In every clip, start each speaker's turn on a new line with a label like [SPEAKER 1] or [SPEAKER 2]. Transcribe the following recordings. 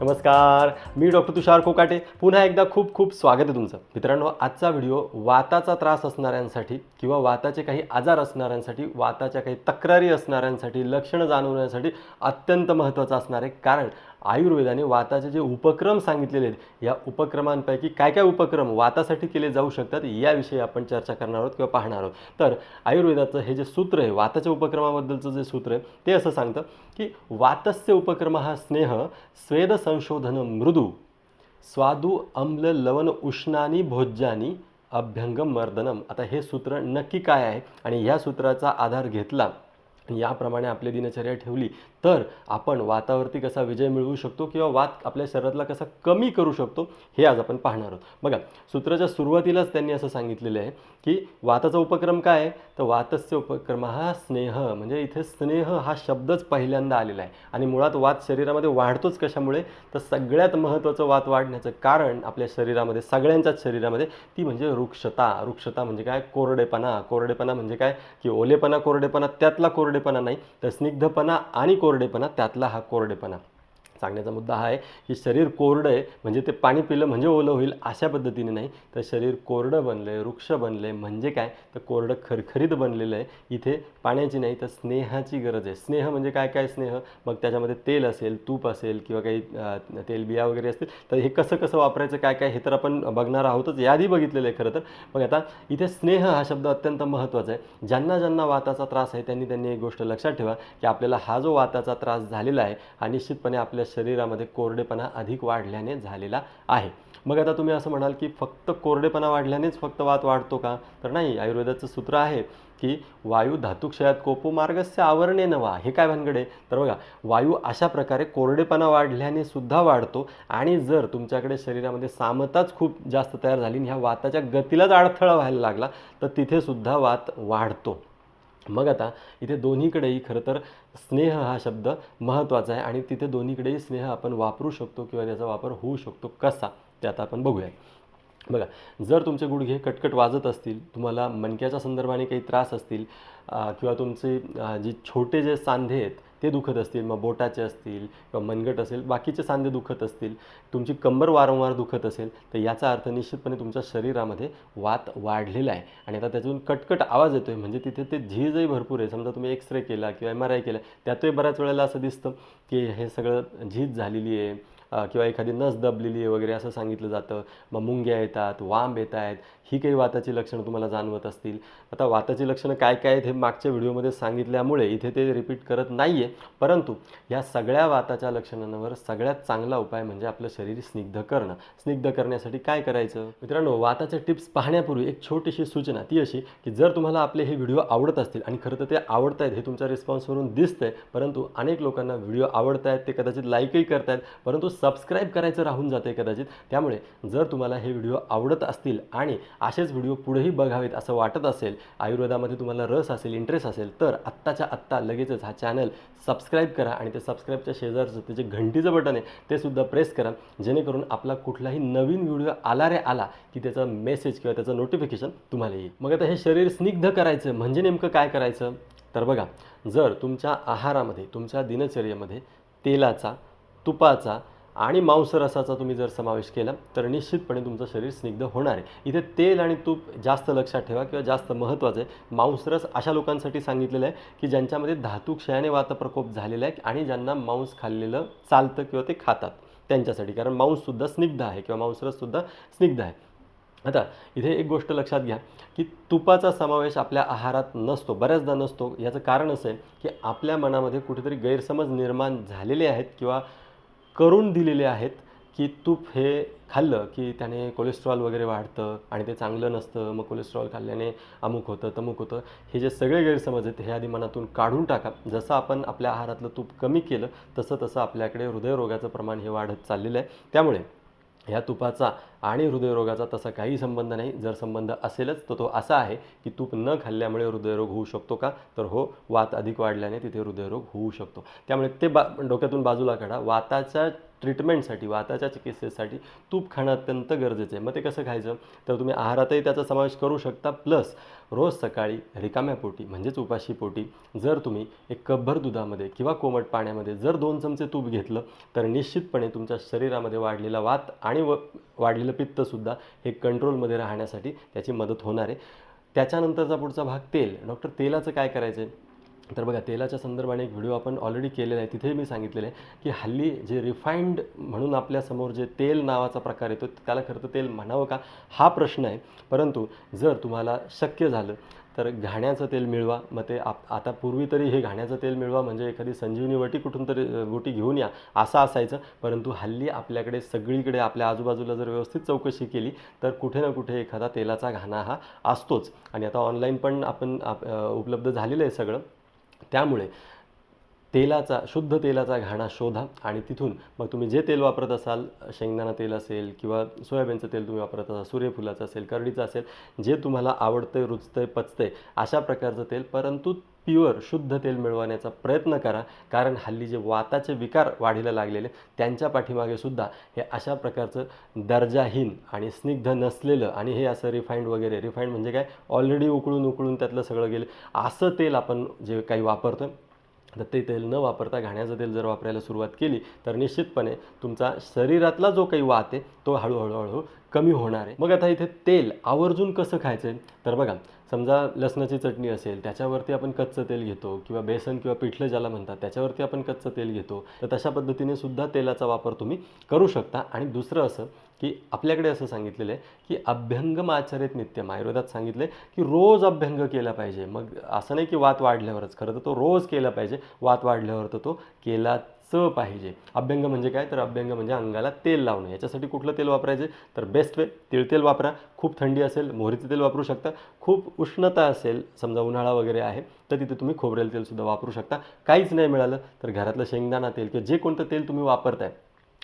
[SPEAKER 1] नमस्कार मी डॉक्टर तुषार कोकाटे. पुन्हा एकदा खूप खूप स्वागत आहे तुमचं. मित्रांनो आजचा व्हिडिओ वाताचा त्रास असणाऱ्यांसाठी किंवा वाताचे काही आजार असणाऱ्यांसाठी वाताच्या काही तक्रारी असणाऱ्यांसाठी लक्षणं जाणवण्यासाठी अत्यंत महत्त्वाचं असणार आहे. कारण आयुर्वेदाने वाताचे जे उपक्रम सांगितलेले आहेत या उपक्रमांपैकी काय काय उपक्रम वातासाठी केले जाऊ शकतात याविषयी आपण चर्चा करणार आहोत किंवा पाहणार आहोत. तर आयुर्वेदाचं हे जे सूत्र आहे वाताच्या उपक्रमाबद्दलचं जे सूत्र आहे ते असं सांगतं की वातस्य उपक्रम हा स्नेह स्वेद संशोधन मृदू स्वादू अम्ल लवण उष्णानी भोज्यानी अभ्यंगम मर्दनम. आता हे सूत्र नक्की काय आहे? आणि या सूत्राचा आधार घेतला याप्रमाणे आपली दिनचर्या ठेवली तर आपण वातावरती कसा विजय मिळवू शकतो किंवा वात आपल्या शरीरातला कसा कमी करू शकतो हे आज आपण पाहणार आहोत. बघा सूत्राच्या सुरुवातीलाच त्यांनी असं सांगितलेलं आहे की वाताचा उपक्रम काय आहे? तर वातस्य उपक्रम हा स्नेह म्हणजे इथे स्नेह हा शब्दच पहिल्यांदा आलेला आहे. आणि मुळात वात शरीरामध्ये वाढतोच कशामुळे? तर सगळ्यात महत्त्वाचं वात वाढण्याचं कारण आपल्या शरीरामध्ये सगळ्यांच्याच शरीरामध्ये ती म्हणजे वृक्षता वृक्षता म्हणजे काय? कोरडेपणा. कोरडेपणा म्हणजे काय? की ओलेपणा कोरडेपणा त्यातला कोरडेपणा नाही तर स्निग्धपणा आणि कोरडेपणा त्यातला हा कोरडेपणा. सांगण्याचा मुद्दा हा आहे की शरीर कोरडं आहे म्हणजे ते पाणी पिलं म्हणजे ओलं होईल अशा पद्धतीने नाही तर शरीर कोरडं बनलं आहे वृक्ष बनलं आहे म्हणजे काय? तर कोरडं खरखरीत बनलेलं आहे. इथे पाण्याची नाही तर स्नेहाची गरज आहे. स्नेह म्हणजे काय काय स्नेह? मग त्याच्यामध्ये तेल असेल तूप असेल किंवा काही तेलबिया तेल बिया वगैरे असतील तर हे कसं कसं वापरायचं काय काय हे तर आपण बघणार आहोतच. याआधी बघितलेलं आहे खरं तर. मग आता इथे स्नेह हा शब्द अत्यंत महत्त्वाचा आहे. ज्यांना ज्यांना वाताचा त्रास आहे त्यांनी त्यांनी एक गोष्ट लक्षात ठेवा की आपल्याला हा जो वाताचा त्रास झालेला आहे हा निश्चितपणे आपल्या शरीरामध्ये कोरडेपणा अधिक वाढल्याने झालेला आहे. मग आता तुम्ही असं म्हणाल की फक्त कोरडेपणा वाढल्यानेच फक्त वात वाढतो का? तर नाही आयुर्वेदाचं सूत्र आहे की वायू धातुक्षयात कोपो मार्गस्य आवरणे नवा हे काय भानगडे तर बघा वायू अशा प्रकारे कोरडेपणा वाढल्याने सुद्धा वाढतो आणि जर तुमच्याकडे शरीरामध्ये सामताच खूप जास्त तयार झाली आणि ह्या वाताच्या गतीलाच अडथळा व्हायला लागला तर तिथेसुद्धा वात वाढतो. मग आता इथे दोन्हीकडेही खरं तर स्नेह हा शब्द महत्त्वाचा आहे आणि तिथे दोन्हीकडेही स्नेह आपण वापरू शकतो किंवा त्याचा वापर होऊ शकतो कसा ते आता आपण बघूया. बघा जर तुमचे गुडघे कटकट वाजत असतील तुम्हाला मणक्याच्या संदर्भाने काही त्रास असतील किंवा तुमचे जी जे छोटे जे सांधे आहेत ते दुखत असतील मग बोटाचे असतील किंवा मनगट असेल बाकीचे सांधे दुखत असतील तुमची कंबर वारंवार दुखत असेल तर याचा अर्थ निश्चितपणे तुमच्या शरीरामध्ये वात वाढलेला आहे. आणि आता त्यातून कटकट आवाज येतो आहे म्हणजे तिथे ते झीजही भरपूर आहे. समजा तुम्ही एक्सरे केला किंवा एम आर आय केला त्यातही बऱ्याच वेळेला असं दिसतं की हे सगळं झीज झालेली आहे. किंवा एखादी नस दबलेली आहे वगैरे असं सांगितलं जातं. मग मुंग्या येतात वांब येत आहेत ही काही वाताची लक्षणं तुम्हाला जाणवत असतील. आता वाताची लक्षणं काय काय आहेत हे मागच्या व्हिडिओमध्ये सांगितल्यामुळे इथे ते रिपीट करत नाही आहे परंतु या सगळ्या वाताच्या लक्षणांवर सगळ्यात चांगला उपाय म्हणजे आपलं शरीर स्निग्ध करणं. स्निग्ध करण्यासाठी काय करायचं? मित्रांनो वाताच्या टिप्स पाहण्यापूर्वी एक छोटीशी सूचना. ती अशी की जर तुम्हाला आपले हे व्हिडिओ आवडत असतील आणि खरं तर ते आवडत आहेत हे तुमच्या रिस्पॉन्सवरून दिसतंय परंतु अनेक लोकांना व्हिडिओ आवडत आहेत ते कदाचित लाईकही करतायत परंतु सबस्क्राईब करायचं राहून जाते कदाचित. त्यामुळे जर तुम्हाला हे व्हिडिओ आवडत असतील आणि असेच व्हिडिओ पुढेही बघावेत असं वाटत असेल आयुर्वेदामध्ये तुम्हाला रस असेल इंटरेस्ट असेल तर आत्ताच्या आत्ता लगेचच हा चॅनल सबस्क्राईब करा आणि ते सबस्क्राईबच्या शेजारचं ते जे घंटीचं बटन आहे ते सुद्धा प्रेस करा. जेणेकरून आपला कुठलाही नवीन व्हिडिओ आला रे आला की त्याचा मेसेज किंवा त्याचं नोटिफिकेशन तुम्हाला येईल. मग आता हे शरीर स्निग्ध करायचं म्हणजे नेमकं काय करायचं? तर बघा जर तुमच्या आहारामध्ये तुमच्या दिनचर्येमध्ये तेलाचा तुपाचा आणि मांसरसाचा तुम्ही जर समावेश केला तर निश्चितपणे तुमचं शरीर स्निग्ध होणार आहे. इथे तेल आणि तूप जास्त लक्षात ठेवा किंवा जास्त महत्त्वाचं आहे. मांसरस अशा लोकांसाठी सांगितलेलं आहे की ज्यांच्यामध्ये धातुक्षयाने वातप्रकोप झालेला आहे आणि ज्यांना मांस खाल्लेलं चालतं किंवा ते खातात त्यांच्यासाठी. कारण मांससुद्धा स्निग्ध आहे किंवा मांसरससुद्धा स्निग्ध आहे. आता इथे एक गोष्ट लक्षात घ्या की तुपाचा समावेश आपल्या आहारात नसतो बऱ्याचदा नसतो. याचं कारण असं आहे की आपल्या मनामध्ये कुठेतरी गैरसमज निर्माण झालेले आहेत किंवा करून दिलेले आहेत की तूप हे खाल्लं की त्याने कोलेस्ट्रॉल वगैरे वाढतं आणि ते चांगलं नसतं मग कोलेस्ट्रॉल खाल्ल्याने अमुक होतं तमुक होतं. हे जे सगळे गैरसमज आहेत हे आधी मनातून काढून टाका. जसं आपण आपल्या आहारातलं तूप कमी केलं तसं तसं आपल्याकडे हृदयरोगाचं प्रमाण हे वाढत चाललेलं आहे. त्यामुळे ह्या तुपाचा आणि हृदयरोगाचा तसा काही संबंध नाही. जर संबंध असेलच तर तो असा आहे की तूप न खाल्ल्यामुळे हृदयरोग होऊ शकतो का? तर हो वात अधिक वाढल्याने तिथे हृदयरोग होऊ शकतो. त्यामुळे ते बा डोक्यातून बाजूला काढा. वाताच्या ट्रीटमेंटसाठी वाताच्या चिकित्सेसाठी तूप खाणं अत्यंत गरजेचं आहे. मग ते कसं खायचं? तर तुम्ही आहारातही त्याचा समावेश करू शकता. प्लस रोज सकाळी रिकाम्या पोटी म्हणजेच उपाशी पोटी जर तुम्ही एक कपभर दुधामध्ये किंवा कोमट पाण्यामध्ये जर दोन चमचे तूप घेतलं तर निश्चितपणे तुमच्या शरीरामध्ये वाढलेला वात आणि व वाढलेलं पित्तसुद्धा हे कंट्रोलमध्ये राहण्यासाठी त्याची मदत होणार आहे. त्याच्यानंतरचा पुढचा भाग तेल. डॉक्टर तेलाचं काय करायचं आहे तर बघा तेलाच्या संदर्भाने एक व्हिडिओ आपण ऑलरेडी केलेला आहे. तिथेही मी सांगितलेलं आहे की हल्ली जे रिफाईंड म्हणून आपल्यासमोर जे तेल नावाचा प्रकार येतो त्याला खरं तर तेल म्हणावं का? हा प्रश्न आहे. परंतु जर तुम्हाला शक्य झालं तर घाण्याचं तेल मिळवा. मग ते आप आता पूर्वी तरी हे घाण्याचं तेल मिळवा. म्हणजे एखादी संजीवनी वटी कुठून तरी गोटी घेऊन या असं असायचं. परंतु हल्ली आपल्याकडे सगळीकडे आपल्या आजूबाजूला जर व्यवस्थित चौकशी केली तर कुठे ना कुठे एखादा तेलाचा घाणा हा असतोच. आणि आता ऑनलाईन पण आपण आप उपलब्ध झालेलं आहे सगळं. त्यामुळे तेलाचा शुद्ध तेलाचा घाणा शोधा आणि तिथून मग तुम्ही जे तेल वापरत असाल शेंगदाणा तेल असेल किंवा सोयाबीनचं तेल तुम्ही वापरत असाल सूर्यफुलाचं असेल करडीचं असेल जे तुम्हाला आवडतंय रुचतंय पचतंय अशा प्रकारचं तेल. परंतु प्युअर शुद्ध तेल मिळवण्याचा प्रयत्न करा. कारण हल्ली जे वाताचे विकार वाढीला लागलेले त्यांच्या पाठीमागे सुद्धा हे अशा प्रकारचं दर्जाहीन आणि स्निग्ध नसलेलं आणि हे असं रिफाईंड वगैरे रिफाईंड म्हणजे काय? ऑलरेडी उकळून उकळून त्यातलं सगळं गेलं. असं तेल आपण जे काही वापरतो तर ते तेल न वापरता घाण्याचं तेल जर वापरायला सुरुवात केली तर निश्चितपणे तुमचा शरीरातला जो काही वात आहे तो हळूहळू हळूहळू कमी होणार आहे. मग आता इथे तेल आवर्जून कसं खायचं आहे तर बघा समजा लसणाची चटणी असेल त्याच्यावरती आपण कच्चं तेल घेतो किंवा बेसन किंवा पिठलं ज्याला म्हणतात त्याच्यावरती आपण कच्चं तेल घेतो तर तशा पद्धतीने सुद्धा तेलाचा वापर तुम्ही करू शकता. आणि दुसरं असं की आपल्याकडे असं सांगितलेलं आहे की अभ्यंगम आचरित नित्यम आयुर्वेदात सांगितलं आहे की रोज अभ्यंग केला पाहिजे. मग असं नाही की वात वाढल्यावरच. खरं तर तो रोज केला पाहिजे. वात वाढल्यावर तर तो केलाच पाहिजे. अभ्यंग म्हणजे काय? तर अभ्यंग म्हणजे अंगाला तेल लावणं. याच्यासाठी कुठलं तेल वापरायचे? तर बेस्ट वे तिळतेल वापरा. खूप थंडी असेल मोहरीचं तेल वापरू शकता. खूप उष्णता असेल समजा उन्हाळा वगैरे आहे तर तिथे तुम्ही खोबरेल तेलसुद्धा वापरू शकता. काहीच नाही मिळालं तर घरातलं शेंगदाणा तेल किंवा जे कोणतं तेल तुम्ही वापरताय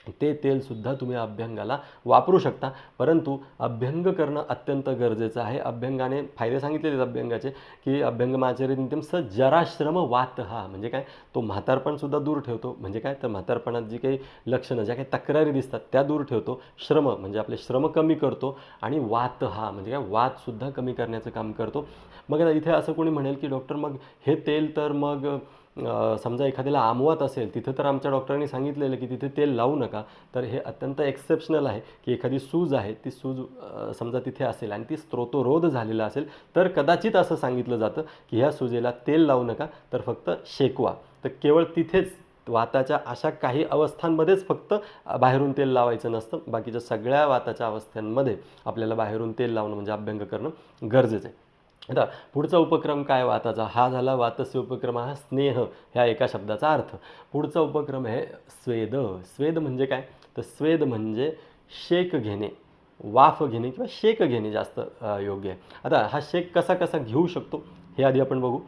[SPEAKER 1] ते तेलसुद्धा तुम्ही अभ्यंगाला वापरू शकता. परंतु अभ्यंग करणं अत्यंत गरजेचं आहे. अभ्यंगाने फायदे सांगितलेले आहेत अभ्यंगाचे की अभ्यंगमाचरित नित्यम स जराश्रम वात हा. म्हणजे काय? तो म्हातारपणसुद्धा दूर ठेवतो. म्हणजे काय? तर म्हातारपणात जी काही लक्षणं ज्या काही तक्रारी दिसतात त्या दूर ठेवतो. श्रम म्हणजे आपले श्रम कमी करतो आणि वात हा. म्हणजे काय? वातसुद्धा कमी करण्याचं काम करतो. मग आता इथे असं कोणी म्हणेल की डॉक्टर मग हे तेल तर मग समजा एखाद्याला आमवात असेल तिथं तर आमच्या डॉक्टरांनी सांगितलेलं की तिथे तेल लावू नका. तर हे अत्यंत एक्सेप्शनल आहे की एखादी सूज आहे ती सूज समजा तिथे असेल आणि ती स्त्रोतोरोध झालेला असेल तर कदाचित असं सांगितलं जातं की ह्या सुजेला तेल लावू नका तर फक्त शेकवा. तर केवळ तिथेच वाताच्या अशा काही अवस्थांमध्येच फक्त बाहेरून तेल लावायचं नसतं बाकीच्या सगळ्या वाताच्या अवस्थांमध्ये आपल्याला बाहेरून तेल लावणं म्हणजे अभ्यंग करणं गरजेचं आहे. आता पुढचा उपक्रम काय वाताचा हा झाला वातस्य उपक्रम हा स्नेह ह्या एका शब्दाचा अर्थ. पुढचा उपक्रम आहे स्वेद. स्वेद म्हणजे काय? तर स्वेद म्हणजे शेक घेणे वाफ घेणे किंवा शेक घेणे जास्त योग्य आहे. आता हा शेक कसा कसा घेऊ शकतो हे आधी आपण बघू.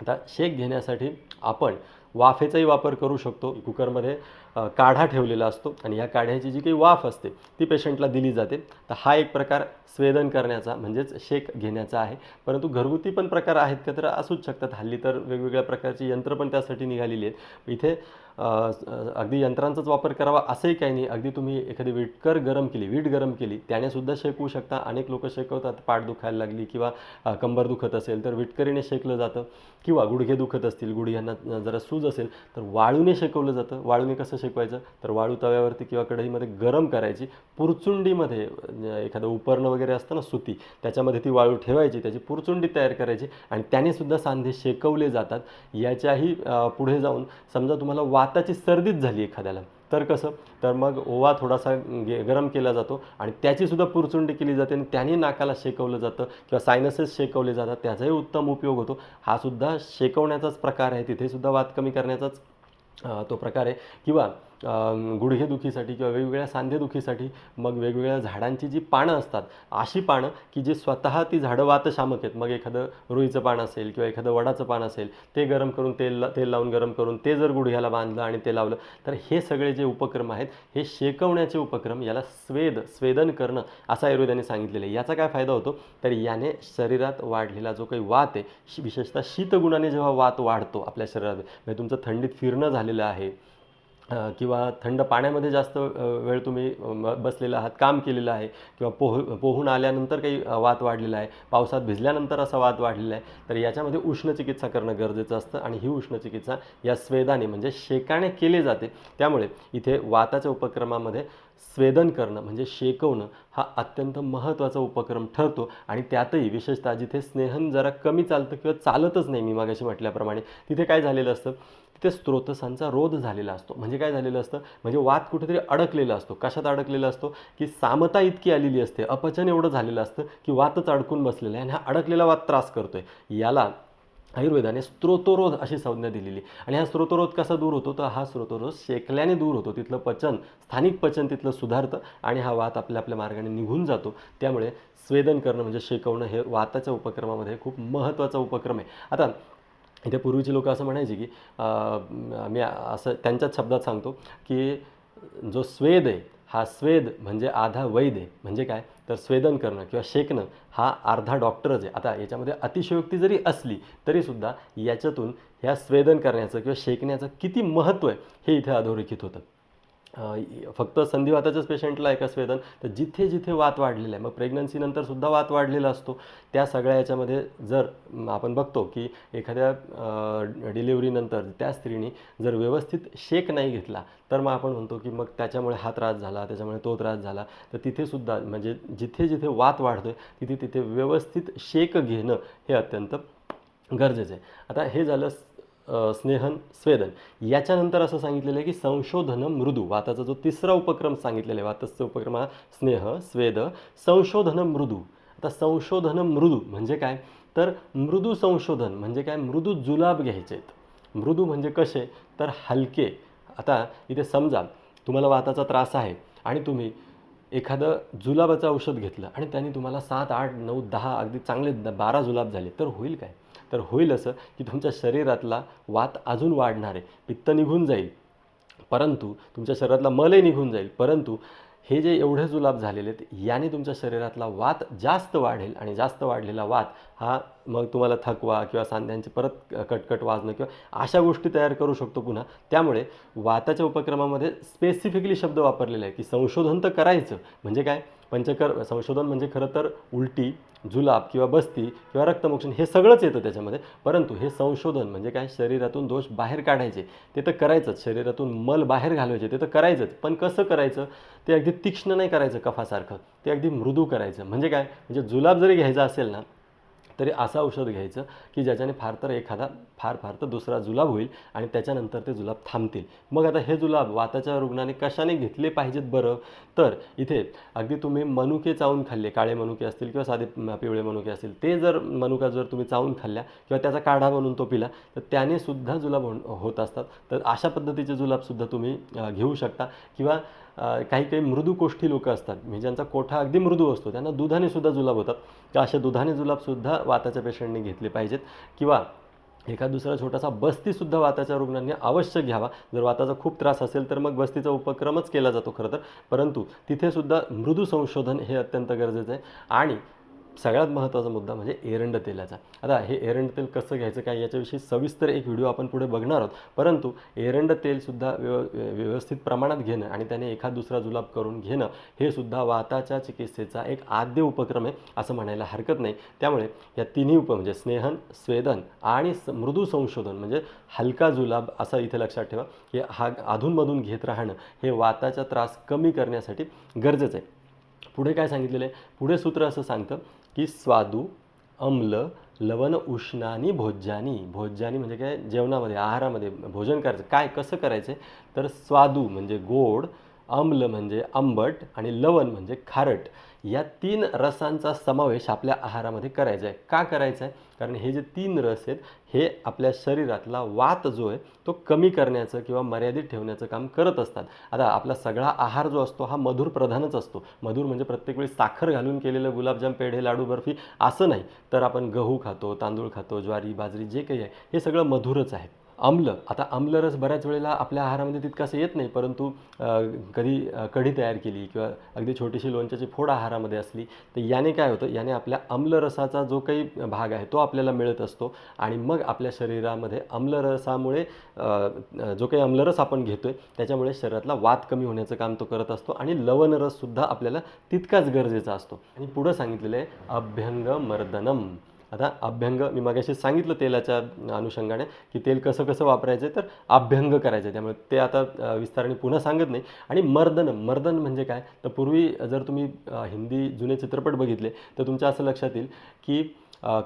[SPEAKER 1] आता शेक घेण्यासाठी आपण वाफेचाही वापर करू शकतो कुकरमध्ये. काढा ठेवलेला असतो आणि या काढ्याची जी काही वाफ असते ती पेशंटला दिली जाते. तर हा एक प्रकार स्वेदन करण्याचा म्हणजेच शेक घेण्याचा आहे. परंतु घरगुती पण प्रकार आहेत का तर असूच शकतात. हल्ली तर वेगवेगळ्या प्रकारची यंत्र पण त्यासाठी निघालेली आहेत. इथे अगदी यंत्रांचाच वापर करावा असंही काही नाही. अगदी तुम्ही एखादी विटकर गरम केली वीट गरम केली त्याने सुद्धा शेकवू शकता. अनेक लोक शेकवतात. पाठ दुखायला लागली किंवा कंबर दुखत असेल तर विटकरीने शेकलं जातं. किंवा गुडघे दुखत असतील गुडघ्यांना जरा सूज असेल तर वाळूने शेकवलं जातं. वाळूने कसं शेकवायचं तर वाळू तव्यावरती किंवा कढईमध्ये गरम करायची. पुरचुंडीमध्ये एखादं उपरणं वगैरे असतं ना सुती त्याच्यामध्ये ती वाळू ठेवायची त्याची पुरचुंडी तयार करायची आणि त्यानेसुद्धा सांधे शेकवले जातात. याच्याही पुढे जाऊन समजा तुम्हाला वाताची सर्दीच झाली एखाद्याला तर कसं? तर मग ओवा थोडासा गे गरम केला जातो आणि त्याचीसुद्धा पुरचुंडी केली जाते आणि त्याने नाकाला शेकवलं जातं किंवा सायनसेस शेकवले जातात. त्याचाही उत्तम उपयोग होतो. हा सुद्धा शेकवण्याचाच प्रकार आहे. तिथेसुद्धा वात कमी करण्याचाच तो प्रकार आहे. किंवा गुडघेदुखीसाठी किंवा वेगवेगळ्या सांधेदुखीसाठी मग वेगवेगळ्या झाडांची जी पानं असतात अशी पानं की जी स्वतः ती झाडं वातशामक आहेत. मग एखादं रुईचं पान असेल किंवा एखादं वडाचं पान असेल ते गरम करून तेल तेल लावून गरम करून ते जर गुडघ्याला बांधलं आणि ते लावलं तर हे सगळे जे उपक्रम आहेत हे शेकवण्याचे उपक्रम याला स्वेद स्वेदन करणं असा आयुर्वेदाने सांगितलेलं आहे. याचा काय फायदा होतो? तर याने शरीरात वाढलेला जो काही वात आहे शी- विशेषतः शीतगुणाने जेव्हा वात वाढतो आपल्या शरीरात म्हणजे तुमचं थंडीत फिरणं झालेलं आहे किंवा थंड पाण्यामध्ये जास्त वेळ तुम्ही बसलेला आहात काम केलेलं आहे किंवा पोह पोहून आल्यानंतर काही वात वाढलेला आहे पावसात भिजल्यानंतर असा वात वाढलेला आहे तर याच्यामध्ये उष्ण चिकित्सा करणं गरजेचं असतं आणि ही उष्ण चिकित्सा या स्वेदाने म्हणजे शेकाने केले जाते. त्यामुळे इथे वाताच्या उपक्रमामध्ये स्वेदन करणं म्हणजे शेकवणं हा अत्यंत महत्त्वाचा उपक्रम ठरतो. आणि त्यातही विशेषतः जिथे स्नेहन जरा कमी चालतं किंवा चालतच नाही मी मागाशी म्हटल्याप्रमाणे तिथे काय झालेलं असतं? ते स्त्रोतसांचा रोध झालेला असतो. म्हणजे काय झालेलं असतं? म्हणजे वाद कुठेतरी अडकलेला असतो. कशात अडकलेला असतो? की सामता इतकी आलेली असते. अपचन एवढं झालेलं असतं की वातच अडकून बसलेलं आहे आणि हा अडकलेला वाद त्रास करतो आहे याला आयुर्वेदाने स्त्रोतोरोध अशी संज्ञा दिलेली. आणि हा स्त्रोतोरोध कसा दूर होतो? तर हा स्त्रोतोरोध शेकल्याने दूर होतो. तिथलं पचन स्थानिक पचन तिथलं सुधारतं आणि हा वात आपल्या आपल्या मार्गाने निघून जातो. त्यामुळे स्वेदन करणं म्हणजे शेकवणं हे वाताच्या उपक्रमामध्ये खूप महत्त्वाचा उपक्रम आहे. आता इथे पूर्वीची लोक असं म्हणायची की मी असं त्यांच्याच शब्दात सांगतो की जो स्वेद आहे हा स्वेद म्हणजे आधा वैद आहे. म्हणजे काय? तर स्वेदन करणं किंवा शेकणं हा अर्धा डॉक्टरच आहे. आता याच्यामध्ये अतिशयोक्ती जरी असली तरीसुद्धा याच्यातून ह्या स्वेदन करण्याचं किंवा शेकण्याचं किती महत्त्व आहे हे इथे अधोरेखित होतं. फक्त संधिवाताच्याच पेशंटला आहे का स्वेदन तर जिथे जिथे वात वाढलेला आहे मग प्रेग्नन्सीनंतर सुद्धा वात वाढलेला असतो. त्या सगळ्या याच्यामध्ये जर आपण बघतो की एखाद्या डिलिव्हरीनंतर त्या स्त्रीने जर व्यवस्थित शेक नाही घेतला तर मग आपण म्हणतो की मग त्याच्यामुळे हा त्रास झाला त्याच्यामुळे तो त्रास झाला. तर तिथेसुद्धा म्हणजे जिथे जिथे वात वाढतो आहे तिथे तिथे व्यवस्थित शेक घेणं हे अत्यंत गरजेचं आहे. आता हे झालं स्नेहन स्वेदन. याच्यानंतर असं सांगितलेलं आहे की संशोधन मृदू. वाताचा जो तिसरा उपक्रम सांगितलेला आहे वाताचा उपक्रम हा स्नेह स्वेद संशोधन मृदू. आता संशोधन मृदू म्हणजे काय? तर मृदू संशोधन म्हणजे काय? मृदू जुलाब घ्यायचे आहेत. मृदू म्हणजे कसे? तर हलके. आता इथे समजा तुम्हाला वाताचा त्रास आहे आणि तुम्ही एखादं जुलाबाचं औषध घेतलं आणि त्याने तुम्हाला सात आठ नऊ दहा अगदी चांगले द- बारा जुलाब झाले तर होईल काय? तर होईल असं की तुमच्या शरीरातला वात अजून वाढणार आहे पित्त निघून जाईल. परंतु तुमच्या शरीरातला मलही निघून जाईल. परंतु हे जे एवढे जुलाब झालेले आहेत याने तुमच्या शरीरातला वात जास्त वाढेल आणि जास्त वाढलेला वात हा मग तुम्हाला थकवा किंवा सांध्यांची परत कटकट वाजणं किंवा अशा गोष्टी तयार करू शकतो पुन्हा. त्यामुळे वाताच्या उपक्रमामध्ये स्पेसिफिकली शब्द वापरलेले आहे की संशोधन तर करायचं. म्हणजे काय? पंचकर संशोधन म्हणजे खरं तर उलटी जुलाब किंवा बस्ती किंवा रक्तमोक्षण हे सगळंच येतं त्याच्यामध्ये. परंतु हे संशोधन म्हणजे काय? शरीरातून दोष बाहेर काढायचे. ते तर करायचंच. शरीरातून मल बाहेर घालवायचे. ते तर करायचंच. पण कसं करायचं? ते अगदी तीक्ष्ण नाही करायचं कफासारखं. ते अगदी मृदू करायचं. म्हणजे काय? म्हणजे जुलाब जरी घ्यायचा असेल ना तरी असं औषध घ्यायचं की ज्याच्याने फार तर एखादा फार फार तर दुसरा जुलाब होईल आणि त्याच्यानंतर ते जुलाब थांबतील. मग आता हे जुलाब वाताच्या रुग्णाने कशाने घेतले पाहिजेत बरं? तर इथे अगदी तुम्ही मनुके चावून खाल्ले काळे मनुके असतील किंवा साधे पिवळे मनुके असतील ते जर मनुका जर तुम्ही चावून खाल्ल्या किंवा त्याचा काढा बनवून तो पिला तर त्याने सुद्धा जुलाब होत असतात. तर अशा पद्धतीचे जुलाबसुद्धा तुम्ही घेऊ शकता. किंवा काही काही मृदू कोष्ठी लोक असतात. म्हणजे ज्यांचा कोठा अगदी मृदू असतो. त्यांना दुधाने सुद्धा जुलाब होतात. तर अशा दुधाने जुलाबसुद्धा वाताच्या पेशंटने घेतले पाहिजेत. किंवा एखाद दुसरा छोटासा बस्तीसुद्धा वाताच्या रुग्णांनी अवश्य घ्यावा. जर वाताचा खूप त्रास असेल तर मग बस्तीचा उपक्रमच केला जातो खरं तर. परंतु तिथेसुद्धा मृदू संशोधन हे अत्यंत गरजेचं आहे. आणि सगळ्यात महत्त्वाचा मुद्दा म्हणजे एरंड तेलाचा. आता हे एरंड तेल कसं घ्यायचं काय याच्याविषयी सविस्तर एक व्हिडिओ आपण पुढे बघणार आहोत. परंतु एरंड तेलसुद्धा व्यव व्यवस्थित प्रमाणात घेणं आणि त्याने एखाद दुसरा जुलाब करून घेणं हे सुद्धा वाताच्या चिकित्सेचा एक आद्य उपक्रम आहे असं म्हणायला हरकत नाही. त्यामुळे या तिन्ही उप म्हणजे स्नेहन स्वेदन आणि मृदू संशोधन म्हणजे हलका जुलाब असं इथे लक्षात ठेवा की हा अधूनमधून घेत राहणं हे वाताचा त्रास कमी करण्यासाठी गरजेचं आहे. पुढे काय सांगितलेलं आहे? पुढे सूत्र असं सांगतं की स्वादू अम्ल लवण उष्णानी भोज्यानी भोज्यानी म्हणजे काय? जेवणामध्ये आहारामध्ये भोजन करायचं. काय कसं करायचं? तर स्वादू म्हणजे गोड अम्ल म्हणजे आंबट आणि लवण म्हणजे खारट. या तीन रसांचा समावेश आपल्या आहारामध्ये करायचा आहे. का करायचा आहे? कारण हे जे तीन रस आहेत हे आपल्या शरीरातला वात जो आहे तो कमी करण्याचं किंवा मर्यादित ठेवण्याचं काम करत असतात. आता आपला सगळा आहार जो असतो हा मधुर प्रधानच असतो. मधुर म्हणजे प्रत्येक वेळी साखर घालून केलेलं गुलाबजाम पेढे लाडू बर्फी असं नाही. तर आपण गहू खातो तांदूळ खातो ज्वारी बाजरी जे काही आहे हे सगळं मधुरच आहे. आम्ल आता आम्लरस बऱ्याच वेळेला आपल्या आहारामध्ये तितकासं येत नाही परंतु कधी कढी तयार केली किंवा अगदी छोटीशी लोणच्याची फोड आहारामध्ये असली तर याने काय होतं याने आपल्या आम्लरसाचा जो काही भाग आहे तो आपल्याला मिळत असतो आणि मग आपल्या शरीरामध्ये आम्लरसामुळे जो काही आम्लरस आपण घेतो आहे त्याच्यामुळे शरीरातला वात कमी होण्याचं काम तो करत असतो आणि लवणरससुद्धा आपल्याला तितकाच गरजेचा असतो. आणि पुढं सांगितलेलं आहे अभ्यंगमर्दनम. आता अभ्यंग मी मागाशी सांगितलं तेलाच्या अनुषंगाने की तेल कसं कसं वापरायचं आहे तर अभ्यंग करायचं आहे. त्यामुळे ते आता विस्ताराने पुन्हा सांगत नाही. आणि मर्दन मर्दन म्हणजे काय? तर पूर्वी जर तुम्ही हिंदी जुने चित्रपट बघितले तर तुमच्या असं लक्षात येईल की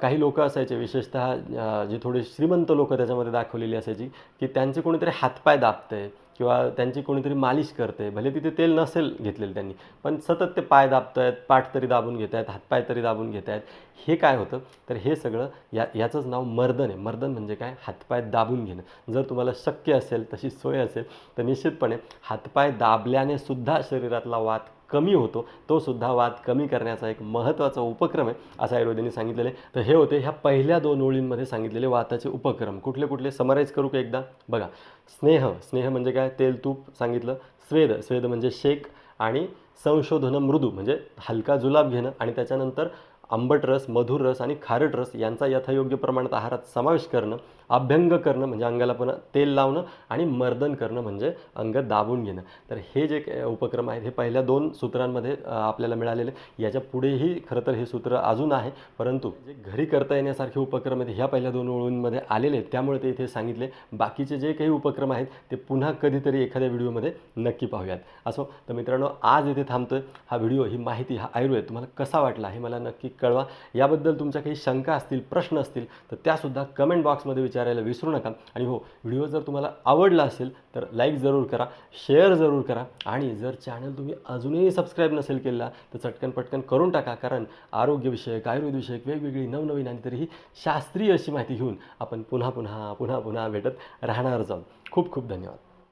[SPEAKER 1] काही लोक असायचे विशेषतः जे थोडे श्रीमंत लोक त्याच्यामध्ये दाखवलेली असायची की त्यांचे कोणीतरी हातपाय दाबतंय किंवा त्यांची कोणीतरी मालिश करते भले तिथे तेल नसेल घेतलेलं त्यांनी पण सतत ते पाय दाबत आहेत पाठ तरी दाबून घेत आहेत हातपाय तरी दाबून घेत आहेत हे काय होतं? तर हे सगळं या याचंच नाव मर्दन आहे. मर्दन म्हणजे काय? हातपाय दाबून घेणं. जर तुम्हाला शक्य असेल तशी सोय असेल तर निश्चितपणे हातपाय दाबल्याने सुद्धा शरीरातला वात कमी होतो तो सुद्धा वाद कमी करण्याचा एक महत्त्वाचा उपक्रम आहे असं आयुर्वेदाने सांगितलेले आहे. तर हे होते ह्या पहिल्या दोन ओळींमध्ये सांगितलेले वाताचे उपक्रम. कुठले कुठले? समराईज करू का एकदा? बघा स्नेह. स्नेह म्हणजे काय? तेल तूप सांगितलं. स्वेद. स्वेद म्हणजे शेक आणि संशोधन मृदू म्हणजे हलका जुलाब घेणं आणि त्याच्यानंतर आंबट रस मधुर रस आणि खारट रस यांचा यथायोग्य प्रमाणात आहारात समावेश करणं. अभ्यंग करणं म्हणजे अंगाला पण तेल लावणं आणि मर्दन करणं म्हणजे अंग दाबून घेणं. तर हे जे उपक्रम आहेत हे पहिल्या दोन सूत्रांमध्ये आपल्याला मिळालेले. याच्या पुढेही खरं तर हे सूत्र अजून आहे. परंतु जे घरी करता येण्यासारखे उपक्रम आहेत ह्या पहिल्या दोन ओळींमध्ये आलेले आहेत. त्यामुळे ते इथे सांगितले. बाकीचे जे काही उपक्रम आहेत ते पुन्हा कधीतरी एखाद्या व्हिडिओमध्ये नक्की पाहूयात. असो तर मित्रांनो आज इथे थांबतोय. हा व्हिडिओ ही माहिती हा आयुर्वेद तुम्हाला कसा वाटला हे मला नक्की कळवा. याबद्दल तुमच्या काही शंका असतील प्रश्न असतील तर त्यासुद्धा कमेंट बॉक्समध्ये विचार. विचारायला विसरू नका. आणि हो व्हिडिओ जर तुम्हाला आवडला असेल तर लाईक जरूर करा शेअर जरूर करा. आणि जर चॅनल तुम्ही अजूनही सबस्क्राईब नसेल केला तर चटकन पटकन करून टाका कारण आरोग्यविषयक आयुर्वेदविषयक वेगवेगळी नवनवीन आणि तरीही शास्त्रीय अशी माहिती घेऊन आपण पुन्हा पुन्हा पुन्हा पुन्हा भेटत राहणार जाऊ. खूप खूप धन्यवाद.